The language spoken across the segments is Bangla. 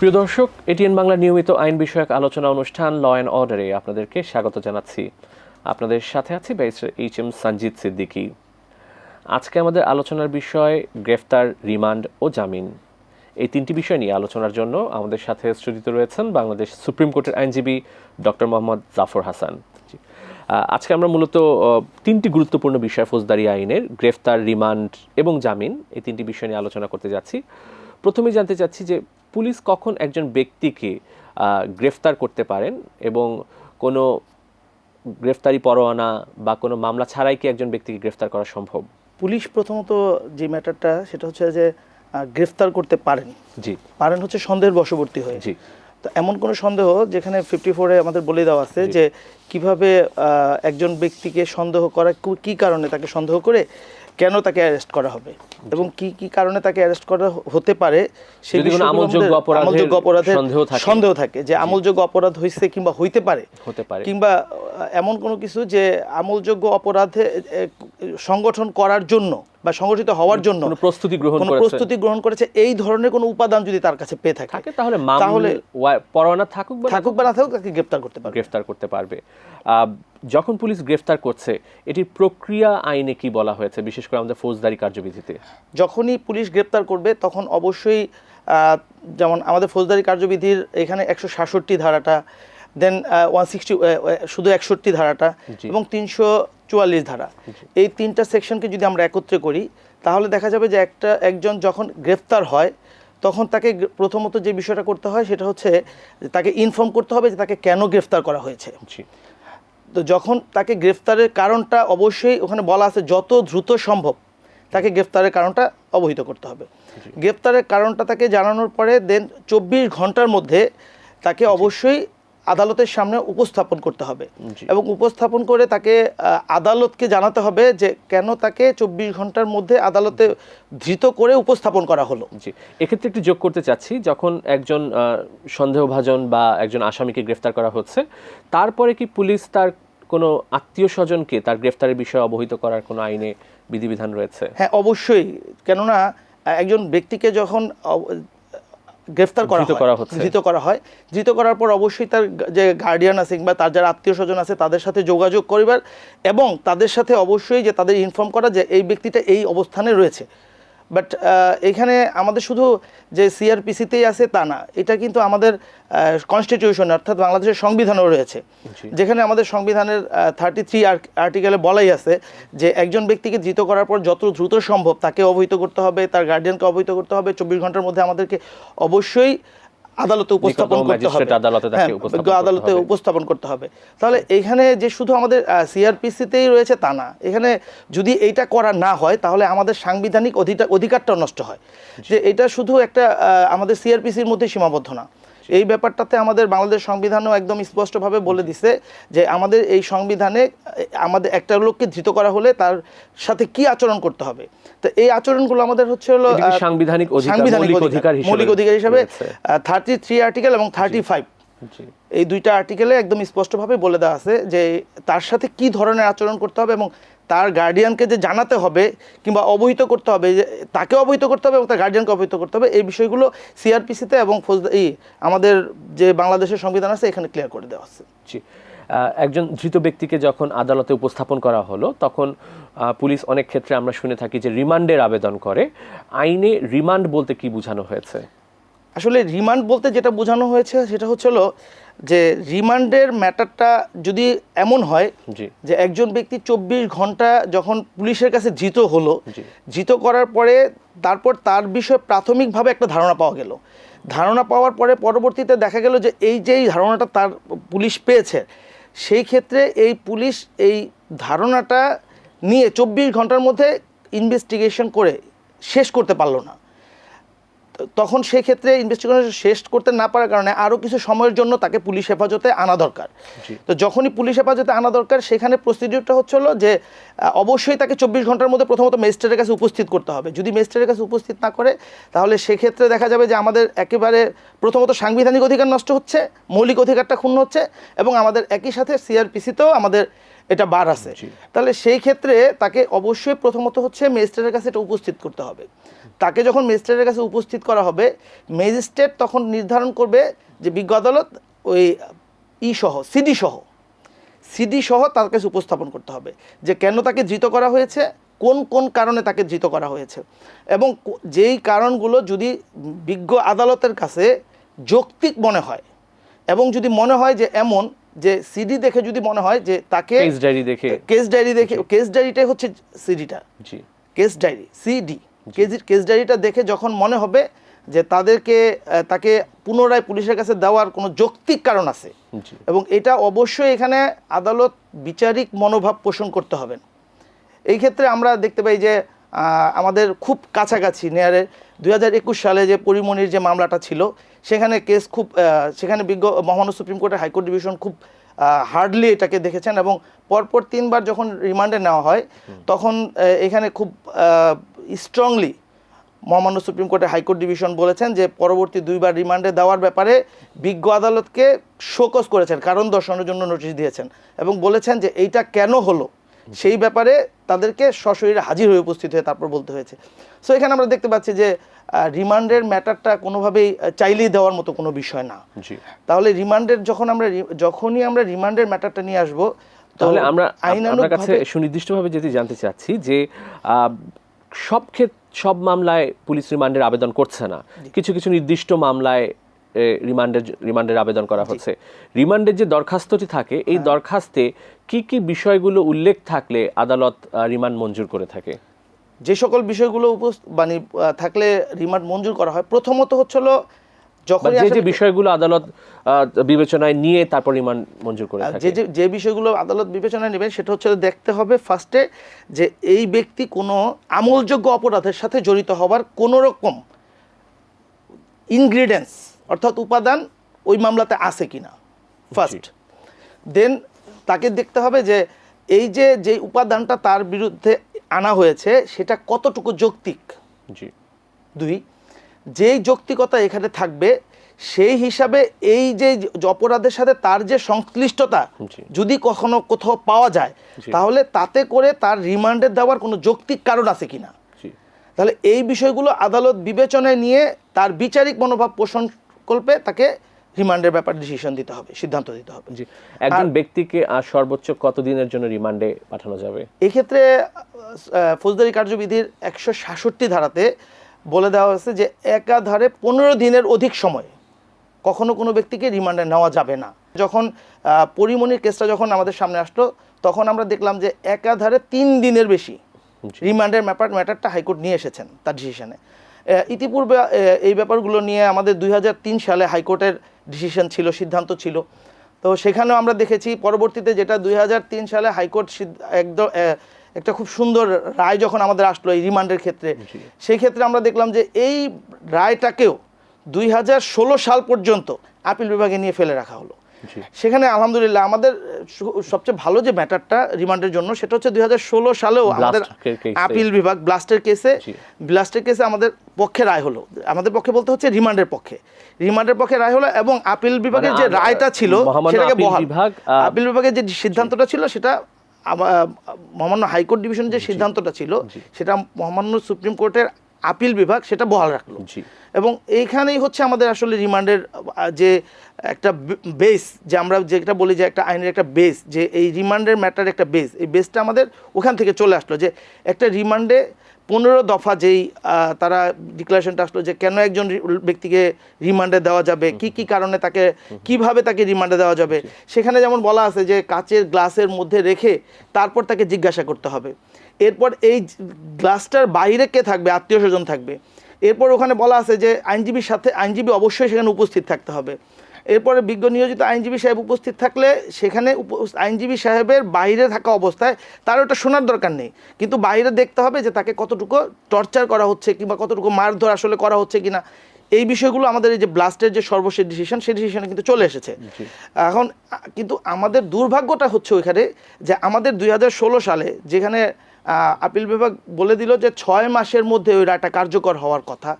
প্রিয় দর্শক, এটিএন বাংলা নিয়মিত আইন বিষয়ক আলোচনা অনুষ্ঠান ল অ্যান্ড অর্ডারে আপনাদেরকে স্বাগত জানাচ্ছি। আপনাদের সাথে আছি barrister H M Sanjit Siddiqui আজকে আমাদের আলোচনার বিষয় গ্রেফতার, রিমান্ড ও জামিন। এই তিনটি বিষয় নিয়ে আলোচনার জন্য আমাদের সাথে স্টুডিওতে রয়েছেন বাংলাদেশ সুপ্রিম কোর্টের আইনজীবী ডক্টর মোহাম্মদ জাফর হাসান। আজকে আমরা মূলত তিনটি গুরুত্বপূর্ণ বিষয় ফৌজদারি আইনের, গ্রেফতার, রিমান্ড এবং জামিন, এই তিনটি বিষয় নিয়ে আলোচনা করতে যাচ্ছি। প্রথমেই জানতে চাচ্ছি যে পুলিশ কখন একজন ব্যক্তিকে গ্রেফতার করতে পারেন এবং কোনো গ্রেফতারি পরোয়ানা বা কোনো মামলা ছাড়াই কি একজন ব্যক্তিকে গ্রেফতার করা সম্ভব? পুলিশ প্রথমত যে ম্যাটারটা সেটা হচ্ছে যে গ্রেফতার করতে পারেন। জি। পারেন হচ্ছে সন্দেহের বশবর্তী হয়ে। জি। তো এমন কোনো সন্দেহ যেখানে ফিফটি ফোরে আমাদের বলে দেওয়া আছে যে কীভাবে একজন ব্যক্তিকে সন্দেহ করা কু- কি কারণে তাকে সন্দেহ করে কেন তাকে অ্যারেস্ট করা হবে? এবং কি কি কারণে তাকে অ্যারেস্ট করা হতে পারে? সেই আমলযোগ্য অপরাধের সন্দেহ থাকে। যে আমলযোগ্য অপরাধ হয়েছে কিংবা হইতে পারে। হতে পারে। কিংবা এমন কোনো কিছু যে আমলযোগ্য অপরাধে সংগঠন করার জন্য বা সংগঠিত হওয়ার জন্য প্রস্তুতি গ্রহণ করেছে? প্রস্তুতি গ্রহণ করেছে এই ধরনের কোনো উপাদান যদি তার কাছে পেয়ে থাকে তাহলে তাহলে- পরোয়ানা থাকুক বা না থাকুক বা না থাকুক তাকে গ্রেপ্তার করতে পারবে। গ্রেফতার করতে পারবে। যখন পুলিশ গ্রেফতার করছে এটির প্রক্রিয়া আইনে কি বলা হয়েছে বিশেষ করে আমাদের ফৌজদারি কার্যবিধিতে? যখনই পুলিশ গ্রেপ্তার করবে তখন অবশ্যই যেমন আমাদের ফৌজদারি কার্যবিধির এখানে একশো সাতষট্টি ধারাটা দেন ওয়ান সিক্সটি শুধু একষট্টি ধারাটা এবং তিনশো চুয়াল্লিশ ধারা। এই তিনটা সেকশনকে যদি আমরা একত্রে করি তাহলে দেখা যাবে যে একটা একজন যখন গ্রেফতার হয় তখন তাকে প্রথমত যে বিষয়টা করতে হয় সেটা হচ্ছে তাকে ইনফর্ম করতে হবে যে তাকে কেন গ্রেফতার করা হয়েছে। তো যখন তাকে গ্রেফতারের কারণটা অবশ্যই ওখানে বলা আছে যত দ্রুত সম্ভব তাকে গ্রেফতারের কারণটা অবহিত করতে হবে। গ্রেফতারের কারণটা তাকে জানানোর পরে দেন চব্বিশ ঘণ্টার মধ্যে তাকে অবশ্যই আদালতের সামনে উপস্থাপন করতে হবে। এবং উপস্থাপন করে তাকে আদালতকে জানাতে হবে যে কেন তাকে চব্বিশ ঘণ্টার মধ্যে আদালতে ধৃত করে উপস্থাপন করা হলো। জি। এক্ষেত্রে একটু যোগ করতে চাচ্ছি যখন একজন সন্দেহভাজন বা একজন আসামিকে গ্রেফতার করা হচ্ছে তারপরে কি পুলিশ তার কোনো আত্মীয় স্বজনকে তার গ্রেফতারের বিষয়ে অবহিত করার কোনো আইনে বিধিবিধান রয়েছে? হ্যাঁ অবশ্যই। কেননা একজন ব্যক্তিকে যখন গ্রেফতার করা করা হচ্ছে। ধৃত করা হয়। ধৃত করার পর অবশ্যই তার যে গার্ডিয়ান আছে কিংবা তার যারা আত্মীয় স্বজন আছে তাদের সাথে যোগাযোগ করিবার এবং তাদের সাথে অবশ্যই যে তাদের ইনফর্ম করা যে এই ব্যক্তিটা এই অবস্থানে রয়েছে। বাট এখানে আমাদের শুধু যে সিআরপিসিতেই আছে তা না এটা কিন্তু আমাদের কনস্টিটিউশন অর্থাৎ বাংলাদেশের সংবিধানও রয়েছে। যেখানে আমাদের সংবিধানের থার্টি থ্রি আর্টিকেলে বলাই আছে যে একজন ব্যক্তিকে ধৃত করার পর যত দ্রুত সম্ভব তাকে অবহিত করতে হবে তার গার্ডিয়ানকে অবহিত করতে হবে চব্বিশ ঘণ্টার মধ্যে আমাদেরকে অবশ্যই আদালতে উপস্থাপন করতে হবে। আদালতে হ্যাঁ, উপস্থাপন করতে আদালতে হবে। উপস্থাপন করতে হবে। তাহলে এখানে যে শুধু আমাদের সিআরপিসিতেই রয়েছে তা না। এখানে যদি এইটা করা না হয় তাহলে আমাদের সাংবিধানিক অধিকারটা অধিকারটাও নষ্ট হয়। যে এটা শুধু একটা আহ, আমাদের সিআরপিসির মধ্যে সীমাবদ্ধ না। এই ব্যাপারটাতে আমাদের বাংলাদেশ সংবিধানও একদম স্পষ্টভাবে বলে দিছে যে আমাদের এই সংবিধানে আমাদের একটা লোককে ধৃত করা হলে তার সাথে কি আচরণ করতে হবে? তো এই আচরণগুলো আমাদের হচ্ছে হলো সাংবিধানিক অধিকার মৌলিক অধিকার হিসাবে থার্টি থ্রি আর্টিকেল এবং থার্টি ফাইভ এই দুইটা আর্টিকেলে একদম স্পষ্টভাবে বলে দেওয়া আছে যে তার সাথে কি ধরনের আচরণ করতে হবে এবং তার গার্ডিয়ানকে যে জানাতে হবে কিংবা অবহিত করতে হবে, যে তাকে অবহিত করতে হবে এবং তার গার্ডিয়ানকে অবহিত করতে হবে, এই বিষয়গুলো সিআরপিসিতে এবং ফৌজদা এই আমাদের যে বাংলাদেশের সংবিধান আছে, এখানে ক্লিয়ার করে দেওয়া আছে। জি। একজন ধৃত ব্যক্তিকে যখন আদালতে উপস্থাপন করা হলো, তখন পুলিশ অনেক ক্ষেত্রে আমরা শুনে থাকি যে রিমান্ডের আবেদন করে। আইনে রিমান্ড বলতে কি বোঝানো হয়েছে? আসলে রিমান্ড বলতে যেটা বোঝানো হয়েছে সেটা হচ্ছে হলো যে রিমান্ডের ম্যাটারটা যদি এমন হয় যে একজন ব্যক্তি চব্বিশ ঘণ্টা যখন পুলিশের কাছে ধৃত হলো। ধৃত করার পরে তারপর তার বিষয়ে প্রাথমিকভাবে একটা ধারণা পাওয়া গেল। ধারণা পাওয়ার পরে পরবর্তীতে দেখা গেল যে এই যে এই ধারণাটা তার পুলিশ পেয়েছে সেই ক্ষেত্রে এই পুলিশ এই ধারণাটা নিয়ে চব্বিশ ঘণ্টার মধ্যে ইনভেস্টিগেশন করে শেষ করতে পারল না। তখন সেক্ষেত্রে ইনভেস্টিগেশন শেষ করতে না পারার কারণে আরও কিছু সময়ের জন্য তাকে পুলিশ হেফাজতে আনা দরকার। তো যখনই পুলিশ হেফাজতে আনা দরকার সেখানে প্রসিডিউরটা হচ্ছে হলো যে অবশ্যই তাকে চব্বিশ ঘণ্টার মধ্যে প্রথমত ম্যাজিস্ট্রেটের কাছে উপস্থিত করতে হবে। যদি ম্যাজিস্ট্রেটের কাছে উপস্থিত না করে তাহলে সেক্ষেত্রে দেখা যাবে যে আমাদের একেবারে প্রথমত সাংবিধানিক অধিকার নষ্ট হচ্ছে মৌলিক অধিকারটা ক্ষুণ্ণ হচ্ছে এবং আমাদের একই সাথে সিআরপিসিতেও আমাদের এটা বার আছে। তাহলে সেই ক্ষেত্রে তাকে অবশ্যই প্রথমত হচ্ছে ম্যাজিস্ট্রেটের কাছে এটা উপস্থিত করতে হবে। তাকে যখন ম্যাজিস্ট্রেটের কাছে উপস্থিত করা হবে ম্যাজিস্ট্রেট তখন নির্ধারণ করবে যে বিজ্ঞ আদালত ওই ই সহ সিডি সহ সিডি সহ তার কাছে উপস্থাপন করতে হবে যে কেন তাকে ধৃত করা হয়েছে কোন কোন কারণে তাকে ধৃত করা হয়েছে। এবং যেই কারণগুলো যদি বিজ্ঞ আদালতের কাছে যৌক্তিক মনে হয় এবং যদি মনে হয় যে এমন যে সিডি দেখে যদি মনে হয় যে তাকে কেস ডায়েরি দেখে। কেস ডায়েরি দেখে কেস ডায়েরিটাই হচ্ছে সিডিটা। জি। Case diary CD. কেস ডায়েরিটা দেখে যখন মনে হবে যে তাদেরকে তাকে পুনরায় পুলিশের কাছে দেওয়ার কোনো যৌক্তিক কারণ আছে এবং এটা অবশ্যই এখানে আদালত বিচারিক মনোভাব পোষণ করতে হবে। এই ক্ষেত্রে আমরা দেখতে পাই যে আমাদের খুব কাছাকাছি নেয়ারে দুই হাজার একুশ সালে যে পরিমণির যে মামলাটা ছিল সেখানে কেস খুব সেখানে বিজ্ঞ মহামান্য সুপ্রিম কোর্টের হাইকোর্ট ডিভিশন খুব হার্ডলি এটাকে দেখেছেন এবং পরপর তিনবার যখন রিমান্ডে নেওয়া হয় তখন এখানে খুব স্ট্রংলি মহামান্য সুপ্রিম কোর্টের হাইকোর্ট ডিভিশন বলেছেন যে পরবর্তী দুইবার রিমান্ডে দেওয়ার ব্যাপারে বিজ্ঞ আদালতকে শোকস করেছেন কারণ দর্শনের জন্য নোটিশ দিয়েছেন এবং বলেছেন যে এইটা কেন হলো? সেই ব্যাপারে তাদেরকে সশরীরে হাজির হয়ে উপস্থিত হয়ে তারপর বলতে হয়েছে। সো এখানে আমরা দেখতে পাচ্ছি যে রিমান্ডের ম্যাটারটা কোনোভাবেই চাইলেই দেওয়ার মতো কোনো বিষয় না। জি। তাহলে রিমান্ডের যখন আমরা যখনই আমরা রিমান্ডের ম্যাটারটা নিয়ে আসব তাহলে আমরা আপনার কাছে সুনির্দিষ্টভাবে যেটি জানতে চাচ্ছি যে সব ক্ষেত্রে সব মামলায় পুলিশ রিমান্ডের আবেদন করছে না। কিছু কিছু নির্দিষ্ট মামলায় রিমান্ডের রিমান্ডের আবেদন করা হচ্ছে। রিমান্ডের যে দরখাস্তটি থাকে এই হ্যাঁ। দরখাস্তে কি কি বিষয়গুলো উল্লেখ থাকলে আদালত রিমান্ড মঞ্জুর করে থাকে? যে সকল বিষয়গুলো মানে থাকলে রিমান্ড মঞ্জুর করা হয়। প্রথমত হচ্ছিল যখন যে যে বিষয়গুলো আদালত বিবেচনায় নিয়ে তারপর রিমান্ড মঞ্জুর করে যে যে বিষয়গুলো আদালত বিবেচনায় নেবেন সেটা হচ্ছে দেখতে হবে ফার্স্টে যে এই ব্যক্তি কোনো আমলযোগ্য অপরাধের সাথে জড়িত হবার কোনো রকম ইনগ্রিডিয়েন্টস অর্থাৎ উপাদান ওই মামলাতে আছে কিনা ফার্স্ট দেন তাকে দেখতে হবে যে এই যে যে উপাদানটা তার বিরুদ্ধে আনা হয়েছে সেটা কতটুকু যৌক্তিক? জি। দুই যেই যৌক্তিকতা এখানে থাকবে সেই হিসাবে এই যে অপরাধের সাথে তার যে সংশ্লিষ্টতা যদি কখনো কোথাও পাওয়া যায় তাহলে তাতে করে তার রিমান্ডে দেওয়ার কোনো যৌক্তিক কারণ আছে কিনা? তাহলে এই বিষয়গুলো আদালত বিবেচনায় নিয়ে তার বিচারিক মনোভাব পোষণ কল্পে তাকে রিমান্ডের ব্যাপারে ডিসিশন দিতে হবে সিদ্ধান্ত দিতে হবে। জি একজন ব্যক্তিকে আহ, সর্বোচ্চ কতদিনের জন্য রিমান্ডে পাঠানো যাবে? এক্ষেত্রে ফৌজদারি কার্যবিধির একশো সাতষট্টি ধারাতে বলে দেওয়া হয়েছে যে একাধারে পনেরো দিনের অধিক সময় কখনো কোনো ব্যক্তিকে রিমান্ডে নেওয়া যাবে না। যখন পরিমণির কেসটা যখন আমাদের সামনে আসলো তখন আমরা দেখলাম যে একাধারে তিন দিনের বেশি রিমান্ডের ব্যাপার ম্যাটারটা হাইকোর্ট নিয়ে এসেছেন তার ডিসিশনে ইতিপূর্বে এই ব্যাপারগুলো নিয়ে আমাদের দুই হাজার তিন সালে হাইকোর্টের ডিসিশন ছিল সিদ্ধান্ত ছিল। তো সেখানেও আমরা দেখেছি পরবর্তীতে যেটা দুই হাজার তিন সালে হাইকোর্ট একদম একটা খুব সুন্দর রায় যখন আমাদের আসলো এই রিমান্ডের ক্ষেত্রে সেই ক্ষেত্রে আমরা দেখলাম যে এই রায়টাকেও দুই হাজার ষোলো সাল পর্যন্ত আপিল বিভাগে নিয়ে ফেলে রাখা হলো। সেখানে আলহামদুলিল্লাহ আমাদের সবচেয়ে ভালো যে ম্যাটারটা রিমান্ডের জন্য সেটা হচ্ছে দুই সালেও আমাদের আপিল বিভাগ ব্লাস্টের কেসে ব্লাস্টের কেসে আমাদের পক্ষে রায় হলো। আমাদের পক্ষে বলতে হচ্ছে রিমান্ডের পক্ষে। রিমান্ডের পক্ষে রায় হলো এবং আপিল বিভাগের মানে যে রায়টা ছিল সেটাকে আপিল বহাল আপিল বিভাগের যে সিদ্ধান্তটা ছিল সেটা মহামান্য হাইকোর্ট ডিভিশনের যে সিদ্ধান্তটা ছিল সেটা মহামান্য সুপ্রিম কোর্টের আপিল বিভাগ সেটা বহাল রাখল। এবং এইখানেই হচ্ছে আমাদের আসলে রিমান্ডের যে একটা বেস যে আমরা যেটা বলি যে একটা আইনের একটা বেস যে এই রিমান্ডের ম্যাটার একটা বেস এই বেসটা আমাদের ওখান থেকে চলে আসলো যে একটা রিমান্ডে পনেরো দফা যেই তারা ডিক্লারেশনটা আসলো যে কেন একজন ব্যক্তিকে রিমান্ডে দেওয়া যাবে কি কি কারণে তাকে কীভাবে তাকে রিমান্ডে দেওয়া যাবে সেখানে যেমন বলা আছে যে কাচের গ্লাসের মধ্যে রেখে তারপর তাকে জিজ্ঞাসা করতে হবে। এরপর এই গ্লাসটার বাইরে কে থাকবে? আত্মীয় স্বজন থাকবে। এরপর ওখানে বলা আছে যে আইনজীবীর সাথে আইনজীবী অবশ্যই সেখানে উপস্থিত থাকতে হবে। এরপরে বিজ্ঞ নিয়োজিত আইনজীবী সাহেব উপস্থিত থাকলে সেখানে উপ- আইনজীবী সাহেবের বাইরে থাকা অবস্থায় তার ওটা শোনার দরকার নেই। কিন্তু বাইরে দেখতে হবে যে তাকে কতটুকু টর্চার করা হচ্ছে কিংবা কতটুকু মারধর আসলে করা হচ্ছে কিনা। এই বিষয়গুলো আমাদের এই যে ব্লাস্টের যে সর্বশেষ ডিসিশন সেই ডিসিশনে কিন্তু চলে এসেছে। এখন কিন্তু আমাদের দুর্ভাগ্যটা হচ্ছে ওইখানে যে আমাদের দুই হাজার ষোলো সালে যেখানে আপিল বিভাগ বলে দিল যে ছয় মাসের মধ্যে ওই রায়টা কার্যকর হওয়ার কথা।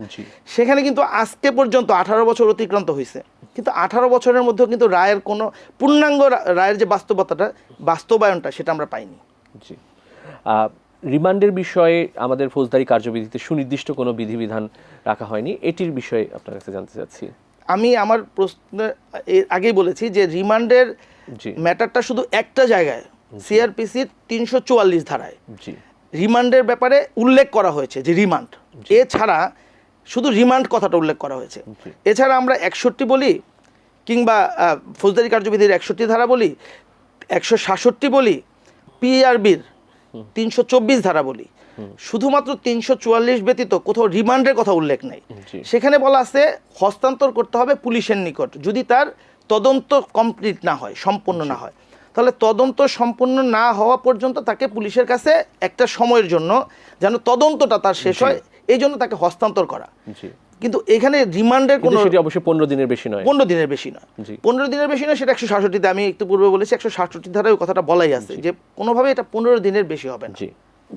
সেখানে কিন্তু আজকে পর্যন্ত আঠারো বছর অতিক্রান্ত হয়েছে কিন্তু আঠারো বছরের মধ্যেও কিন্তু রায়ের কোনো পূর্ণাঙ্গ রায়ের যে বাস্তবতাটা বাস্তবায়নটা সেটা আমরা পাইনি। জি। রিমান্ডের বিষয়ে আমাদের ফৌজদারি কার্যবিধিতে সুনির্দিষ্ট কোনো বিধিবিধান রাখা হয়নি। এটির বিষয়ে আপনার কাছে জানতে চাচ্ছি। আমি আমার প্রশ্ন আগেই বলেছি যে রিমান্ডের ম্যাটারটা শুধু একটা জায়গায় সিআরপিসির তিনশো চুয়াল্লিশ ধারায়। রিমান্ডের ব্যাপারে উল্লেখ করা হয়েছে যে রিমান্ড। এছাড়া শুধু রিমান্ড কথাটা উল্লেখ করা হয়েছে। এছাড়া আমরা একষট্টি বলি কিংবা ফৌজদারি কার্যবিধির একষট্টি ধারা বলি একশো সাতষট্টি বলি পিআরবির তিনশো চব্বিশ ধারা বলি। শুধুমাত্র তিনশো চুয়াল্লিশ ব্যতীত কোথাও রিমান্ডের কথা উল্লেখ নেই। সেখানে বলা আছে হস্তান্তর করতে হবে পুলিশের নিকট যদি তার তদন্ত কমপ্লিট না হয় সম্পূর্ণ না হয়। তাহলে তদন্ত সম্পূর্ণ না হওয়া পর্যন্ত তাকে পুলিশের কাছে একটা সময়ের জন্য যেন তদন্তটা তার শেষ হয় এই জন্য তাকে হস্তান্তর করা। কিন্তু এখানে রিমান্ডের কোন সেটি অবশ্যই পনেরো দিনের বেশি নয়। পনেরো দিনের বেশি নয়। পনেরো দিনের বেশি নয় সেটা একশো সাতষট্টিতে আমি একটু পূর্বে বলেছি একশো সাতষট্টি ধারায় ওই কথাটা বলাই আছে যে কোনোভাবে এটা পনেরো দিনের বেশি হবে না।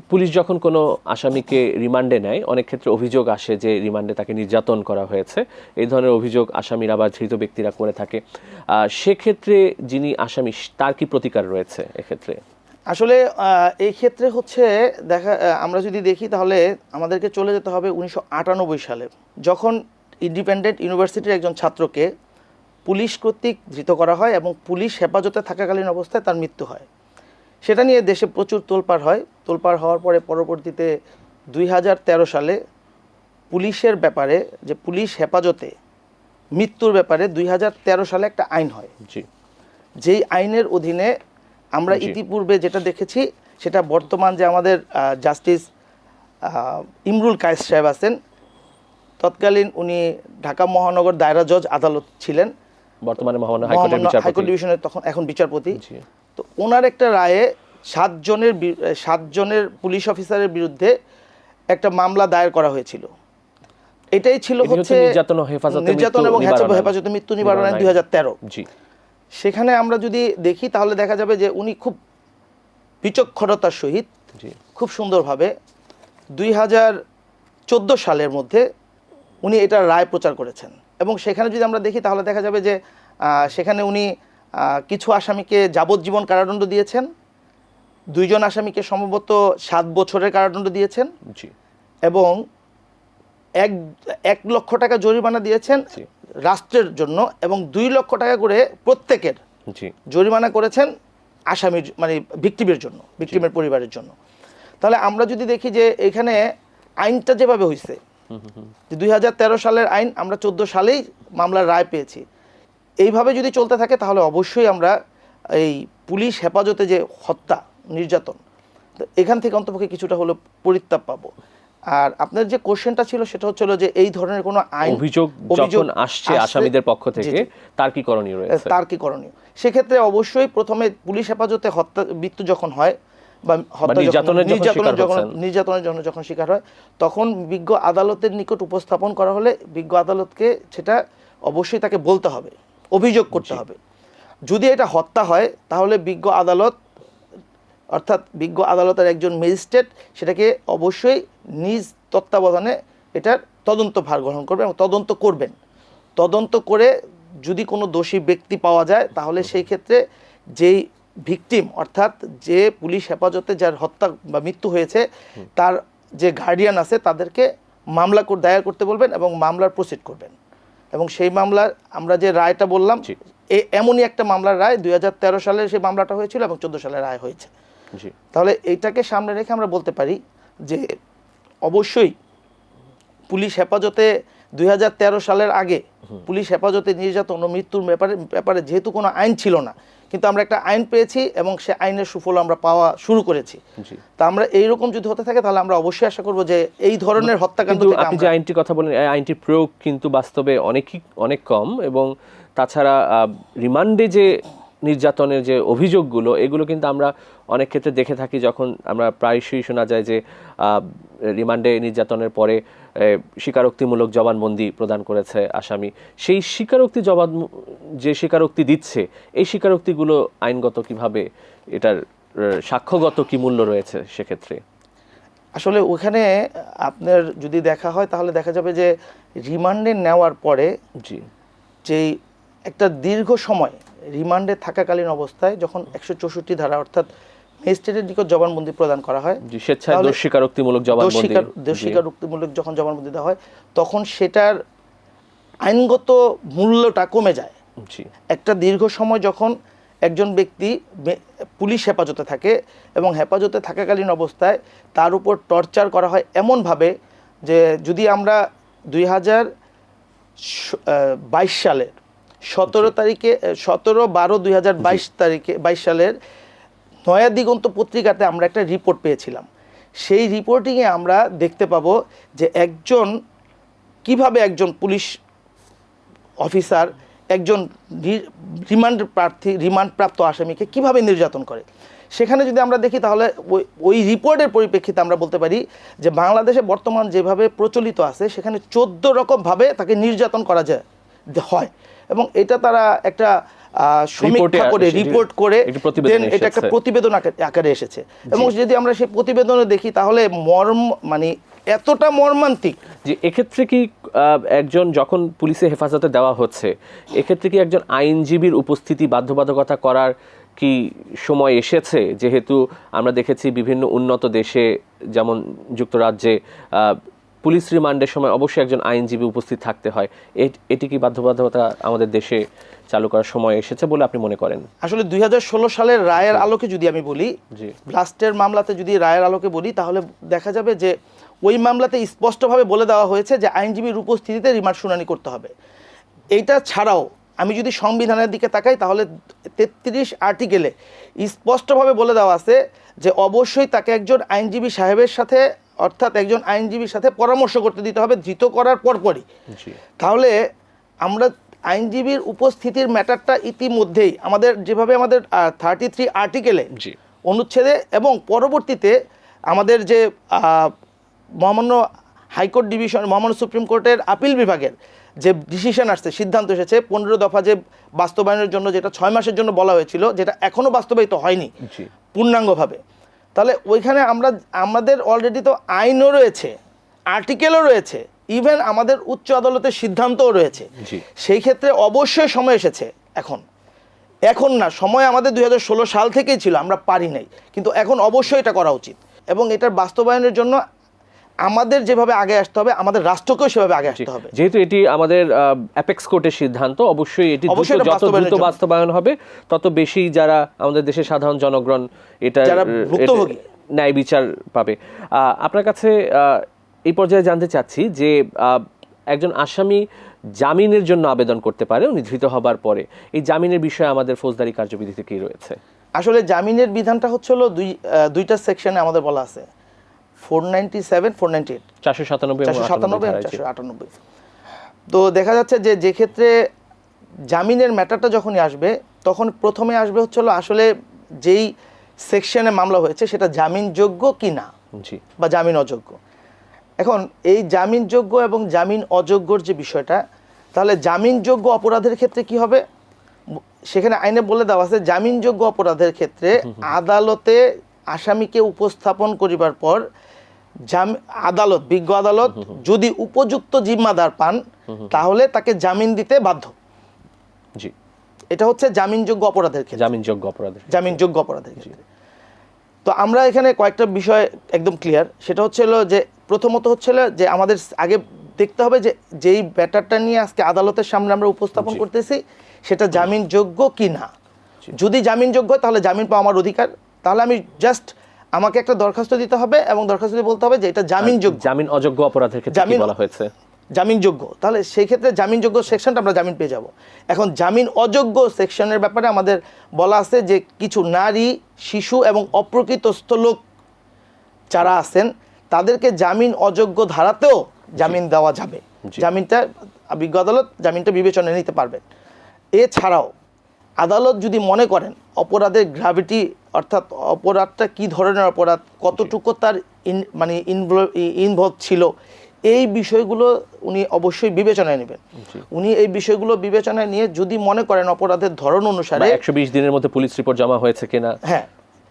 পুলিশ যখন কোনো আসামিকে রিমান্ডে নেয়, অনেক ক্ষেত্রে অভিযোগ আসে যে রিমান্ডে তাকে নির্যাতন করা হয়েছে। এই ধরনের অভিযোগ আসামিরা বা ধৃত ব্যক্তিরা করে থাকে। সেক্ষেত্রে যিনি আসামি, তার কি প্রতিকার রয়েছে এক্ষেত্রে? আসলে এই ক্ষেত্রে হচ্ছে দেখা আমরা যদি দেখি তাহলে আমাদেরকে চলে যেতে হবে উনিশশো আটানব্বই সালে। যখন ইন্ডিপেন্ডেন্ট ইউনিভার্সিটির একজন ছাত্রকে পুলিশ কর্তৃক ধৃত করা হয় এবং পুলিশ হেফাজতে থাকাকালীন অবস্থায় তার মৃত্যু হয়। সেটা নিয়ে দেশে প্রচুর তোলপাড় হয়। তোলপাড় হওয়ার পরে পরবর্তীতে দুই হাজার তেরো সালে পুলিশের ব্যাপারে যে পুলিশ হেফাজতে মৃত্যুর ব্যাপারে দুই হাজার তেরো সালে একটা আইন হয়। জি। যেই আইনের অধীনে আমরা ইতিপূর্বে যেটা দেখেছি সেটা বর্তমান যে আমাদের জাস্টিস ইমরুল কায়েস সাহেব আছেন তৎকালীন উনি ঢাকা মহানগর দায়রা জজ আদালত ছিলেন। বর্তমানে হাইকোর্ট ডিভিশনের তখন এখন বিচারপতি। তো ওনার একটা রায়ে সাতজনের সাতজনের পুলিশ অফিসারের বিরুদ্ধে একটা মামলা দায়ের করা হয়েছিল। এটাই ছিল হচ্ছে নির্যাতন এবং। হেফাজতে মৃত্যু নিবারণ আইন দুই হাজার তেরো। সেখানে আমরা যদি দেখি তাহলে দেখা যাবে যে উনি খুব বিচক্ষণতার সহিত খুব সুন্দরভাবে দুই হাজার চোদ্দ সালের মধ্যে উনি এটা রায় প্রচার করেছেন। এবং সেখানে যদি আমরা দেখি তাহলে দেখা যাবে যে আহ, সেখানে উনি কিছু আসামিকে যাবজ্জীবন কারাদণ্ড দিয়েছেন। দুইজন আসামিকে সম্ভবত সাত বছরের কারাদণ্ড দিয়েছেন। জি। এবং এক এক লক্ষ টাকা জরিমানা দিয়েছেন রাষ্ট্রের জন্য এবং দুই লক্ষ টাকা করে প্রত্যেকের জি। জরিমানা করেছেন আসামির মানে ভিক্টিমের জন্য ভিক্টিমের পরিবারের জন্য। তাহলে আমরা যদি দেখি যে এখানে আইনটা যেভাবে হয়েছে যে দুই হাজার তেরো সালের আইন আমরা চোদ্দ সালেই মামলার রায় পেয়েছি। এইভাবে যদি চলতে থাকে তাহলে অবশ্যই আমরা এই পুলিশ হেফাজতে যে হত্যা নির্যাতন তো এখান থেকে অন্তপক্ষে কিছুটা হলো পরিত্রাপ পাবো। আর আপনার যে কোশ্চেনটা ছিল সেটা হচ্ছিল যে এই ধরনের কোনো আইন অভিযোগ যখন আসছে আসামিদের পক্ষ থেকে তার কি করণীয় রয়েছে? তার কি করণীয়? সেক্ষেত্রে অবশ্যই প্রথমে পুলিশ হেফাজতে হত্যা মৃত্যু যখন হয় বা হত্যা নির্যাতনের যখন নির্যাতনের জন্য যখন শিকার হয় তখন বিজ্ঞ আদালতের নিকট উপস্থাপন করা হলে বিজ্ঞ আদালতকে সেটা অবশ্যই তাকে বলতে হবে। অভিযোগ করতে হবে। যদি এটা হত্যা হয় তাহলে বিজ্ঞ আদালত অর্থাৎ বিজ্ঞ আদালতের একজন ম্যাজিস্ট্রেট সেটাকে অবশ্যই নিজ তত্ত্বাবধানে এটার তদন্ত ভার গ্রহণ করবেন এবং তদন্ত করবেন। তদন্ত করে যদি কোনো দোষী ব্যক্তি পাওয়া যায় তাহলে সেই ক্ষেত্রে যেই ভিকটিম অর্থাৎ যে পুলিশ হেফাজতে যার হত্যা বা মৃত্যু হয়েছে তার যে গার্ডিয়ান আছে তাদেরকে মামলা কর- দায়ের করতে বলবেন এবং মামলার প্রসিড করবেন। এবং সেই মামলার আমরা যে রায়টা বললাম এ- এমনই একটা মামলার রায় দুই সালে সেই মামলাটা হয়েছিল এবং চোদ্দ সালে রায় হয়েছে। তাহলে এইটাকে সামনে রেখে আমরা বলতে পারি যে অবশ্যই পুলিশ হেফাজতে দুই হাজার তেরো সালের আগে পুলিশ হেফাজতে নির্যাতন ও মৃত্যুর ব্যাপারে ব্যাপারে যেহেতু কোনো আইন ছিল না কিন্তু আমরা একটা আইন পেয়েছি এবং সে আইনের সুফল আমরা পাওয়া শুরু করেছি। তা আমরা এইরকম যদি হতে থাকে তাহলে আমরা অবশ্যই আশা করব যে এই ধরনের হত্যাকাণ্ড কিন্তু আপনি যে আইনটি আইনটির কথা বলেন আইনটির প্রয়োগ কিন্তু বাস্তবে অনেকই অনেক কম এবং তাছাড়া রিমান্ডে যে নির্যাতনের যে অভিযোগগুলো এগুলো কিন্তু আমরা অনেক ক্ষেত্রে দেখে থাকি যখন আমরা প্রায়শই শোনা যায় যে রিমান্ডে নির্যাতনের পরে স্বীকারোক্তিমূলক জবানবন্দি প্রদান করেছে আসামি। সেই স্বীকারোক্তি জবান যে স্বীকারোক্তি দিচ্ছে এই স্বীকারোক্তিগুলো আইনগত কীভাবে এটার সাক্ষ্যগত কি মূল্য রয়েছে সেক্ষেত্রে? আসলে ওখানে আপনার যদি দেখা হয় তাহলে দেখা যাবে যে রিমান্ডে নেওয়ার পরে জি। যেই একটা দীর্ঘ সময় রিমান্ডে থাকাকালীন অবস্থায় যখন একশো চৌষট্টি ধারা অর্থাৎ ম্যাজিস্ট্রেটের নিকট জবানবন্দি প্রদান করা হয় স্বেচ্ছায় জবানবন্দি দোষীকারোক্তিমূলক যখন জবানবন্দি দেওয়া হয় তখন সেটার আইনগত মূল্যটা কমে যায়। একটা দীর্ঘ সময় যখন একজন ব্যক্তি পুলিশ হেফাজতে থাকে এবং হেফাজতে থাকাকালীন অবস্থায় তার উপর টর্চার করা হয় এমনভাবে যে যদি আমরা দুই হাজার বাইশ সালের সতেরো তারিখে সতেরো বারো দুই হাজার বাইশ তারিখে বাইশ সালের নয়া দিগন্ত পত্রিকাতে আমরা একটা রিপোর্ট পেয়েছিলাম। সেই রিপোর্টিংয়ে আমরা দেখতে পাবো যে একজন কীভাবে একজন পুলিশ অফিসার একজন রিমান্ড প্রার্থী রিমান্ড প্রাপ্ত আসামিকে কীভাবে নির্যাতন করে? সেখানে যদি আমরা দেখি তাহলে ওই ওই রিপোর্টের পরিপ্রেক্ষিতে আমরা বলতে পারি যে বাংলাদেশে বর্তমান যেভাবে প্রচলিত আছে সেখানে চোদ্দ রকমভাবে তাকে নির্যাতন করা যায় হয়। এবং এটা তারা একটা সমীক্ষা করে রিপোর্ট করে then এটা একটা প্রতিবেদন আকা- আকারে এসেছে। এবং যদি আমরা সেই প্রতিবেদনে দেখি তাহলে মর্ম মানে এতটা মর্মান্তিক। যে এক্ষেত্রে কি একজন যখন পুলিশে হেফাজতে দেওয়া হচ্ছে এক্ষেত্রে কি একজন আইনজীবীর উপস্থিতি বাধ্যবাধকতা করার কি সময় এসেছে? যেহেতু আমরা দেখেছি বিভিন্ন উন্নত দেশে যেমন যুক্তরাজ্যে আহ, পুলিশ রিমান্ডের সময় অবশ্যই একজন আইনজীবী উপস্থিত থাকতে হয়। এটি কি বাধ্যবাধকতা আমাদের দেশে চালু করার সময় এসেছে বলে আপনি মনে করেন? আসলে দু হাজার ষোলো সালের রায়ের আলোকে যদি আমি বলি ব্লাস্টের মামলাতে যদি রায়ের আলোকে বলি তাহলে দেখা যাবে যে ওই মামলাতে স্পষ্টভাবে বলে দেওয়া হয়েছে যে আইনজীবীর উপস্থিতিতে রিমান্ড শুনানি করতে হবে। এইটা ছাড়াও আমি যদি সংবিধানের দিকে তাকাই তাহলে তেত্রিশ আর্টিকেলে স্পষ্টভাবে বলে দেওয়া আছে যে অবশ্যই তাকে একজন আইনজীবী সাহেবের সাথে অর্থাৎ একজন আইনজীবীর সাথে পরামর্শ করতে দিতে হবে ধৃত করার পরপরই। তাহলে আমরা আইনজীবীর উপস্থিতির ম্যাটারটা ইতিমধ্যেই আমাদের যেভাবে আমাদের থার্টি থ্রি আর্টিকেলে অনুচ্ছেদে এবং পরবর্তীতে আমাদের যে মহামান্য হাইকোর্ট ডিভিশন মহামান্য সুপ্রিম কোর্টের আপিল বিভাগের যে ডিসিশন আসছে সিদ্ধান্ত এসেছে পনেরো দফা যে বাস্তবায়নের জন্য যেটা ছয় মাসের জন্য বলা হয়েছিল যেটা এখনও বাস্তবায়িত হয়নি পূর্ণাঙ্গভাবে। তাহলে ওইখানে আমরা আমাদের অলরেডি তো আইনও রয়েছে আর্টিকেলও রয়েছে ইভেন আমাদের উচ্চ আদালতের সিদ্ধান্তও রয়েছে। সেই ক্ষেত্রে অবশ্যই সময় এসেছে এখন। এখন না সময় আমাদের দুই হাজার ষোলো সাল থেকেই ছিল আমরা পারি নাই। কিন্তু এখন অবশ্যই এটা করা উচিত। এবং এটার বাস্তবায়নের জন্য আমাদের যেভাবে আগে আসতে হবে আমাদের রাষ্ট্রকেও সেভাবে আগে আসতে হবে। যেহেতু এটি আমাদের অ্যাপেক্স কোর্টের সিদ্ধান্ত অবশ্যই এটি যত দ্রুত বাস্তবায়ন হবে তত বেশি যারা আমাদের দেশের সাধারণ জনগণ এটা ন্যায় বিচার পাবে। আপনার কাছে এই পর্যায়ে জানতে চাচ্ছি যে একজন আসামি জামিনের জন্য আবেদন করতে পারে উনি ধৃত হবার পরে। এই জামিনের বিষয়ে আমাদের ফৌজদারি কার্যবিধিতে কি রয়েছে? আসলে জামিনের বিধানটা হচ্ছে হলো দুই দুইটা সেকশনে আমাদের বলা আছে। Four ninety seven four ninety eight. চারশো সাতানব্বই চারশো সাতানব্বই এবং ধারায় জি। চারশো আটানব্বই। তো দেখা যাচ্ছে যে যে ক্ষেত্রে জামিনের ম্যাটারটা যখনই আসবে তখন প্রথমে আসবে হচ্ছে আসলে যেই সেকশনে মামলা হয়েছে সেটা জামিনযোগ্য কি না? বা জামিন অযোগ্য। এখন এই জামিনযোগ্য এবং জামিন অযোগ্যর যে বিষয়টা তাহলে জামিনযোগ্য অপরাধের ক্ষেত্রে কি হবে? সেখানে আইনে বলে দেওয়া আছে জামিনযোগ্য অপরাধের ক্ষেত্রে আদালতে আসামিকে উপস্থাপন করিবার পর আদালত বিজ্ঞ আদালত যদি উপযুক্ত জিম্মাদার পান তাহলে তাকে জামিন দিতে বাধ্য। জি। এটা হচ্ছে জামিনযোগ্য অপরাধের ক্ষেত্রে। জামিনযোগ্য অপরাধের জামিনযোগ্য অপরাধের ক্ষেত্রে। তো আমরা এখানে কয়েকটা বিষয় একদম ক্লিয়ার সেটা হচ্ছে হলো যে প্রথমত হচ্ছিল যে আমাদের আগে দেখতে হবে যে যেই ব্যাটারটা নিয়ে আজকে আদালতের সামনে আমরা উপস্থাপন করতেছি সেটা জামিনযোগ্য কি না যদি জামিনযোগ্য হয় তাহলে জামিন পাওয়া আমার অধিকার। তাহলে আমি জাস্ট আমাকে একটা দরখাস্ত দিতে হবে এবং দরখাস্ত দিয়ে বলতে হবে যে এটা জামিনযোগ্য জামিন অযোগ্য অপরাধের ক্ষেত্রে জামিন- বলা হয়েছে? জামিনযোগ্য তাহলে সেই ক্ষেত্রে জামিনযোগ্য সেকশনটা আমরা জামিন পেয়ে যাব। এখন জামিন অযোগ্য সেকশনের ব্যাপারে আমাদের বলা আছে যে কিছু নারী শিশু এবং অপ্রকৃতস্থ লোক যারা আছেন তাদেরকে জামিন অযোগ্য ধারাতেও জামিন দেওয়া যাবে। জামিনটা বিজ্ঞ আদালত জামিনটা বিবেচনায় নিতে পারবেন। এছাড়াও আদালত যদি মনে করেন অপরাধের গ্র্যাভিটি অর্থাৎ অপরাধটা কি ধরনের অপরাধ? কতটুকু তার ইন- মানে ইনভলভ ছিল? এই বিষয়গুলো উনি অবশ্যই বিবেচনায় নেবেন। উনি এই বিষয়গুলো বিবেচনায় নিয়ে যদি মনে করেন অপরাধের ধরন অনুসারে একশো বিশ দিনের মধ্যে পুলিশ রিপোর্ট জমা হয়েছে কিনা? হ্যাঁ।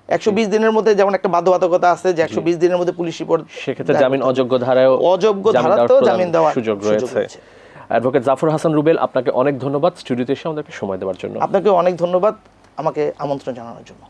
একশো বিশ দিনের মধ্যে যেমন একটা বাধ্যবাধকতা আছে যে একশো বিশ দিনের মধ্যে পুলিশ রিপোর্ট সেক্ষেত্রে জামিন অযোগ্য ধারায় অযোগ্য ধারাতেও জামিন দেওয়ার সুযোগ রয়েছে। অ্যাডভোকেট জাফর হাসান রুবেল আপনাকে অনেক ধন্যবাদ। স্টুডিওতে এসে আমাদেরকে সময় দেওয়ার জন্য। আপনাকে অনেক ধন্যবাদ আমাকে আমন্ত্রণ জানানোর জন্য।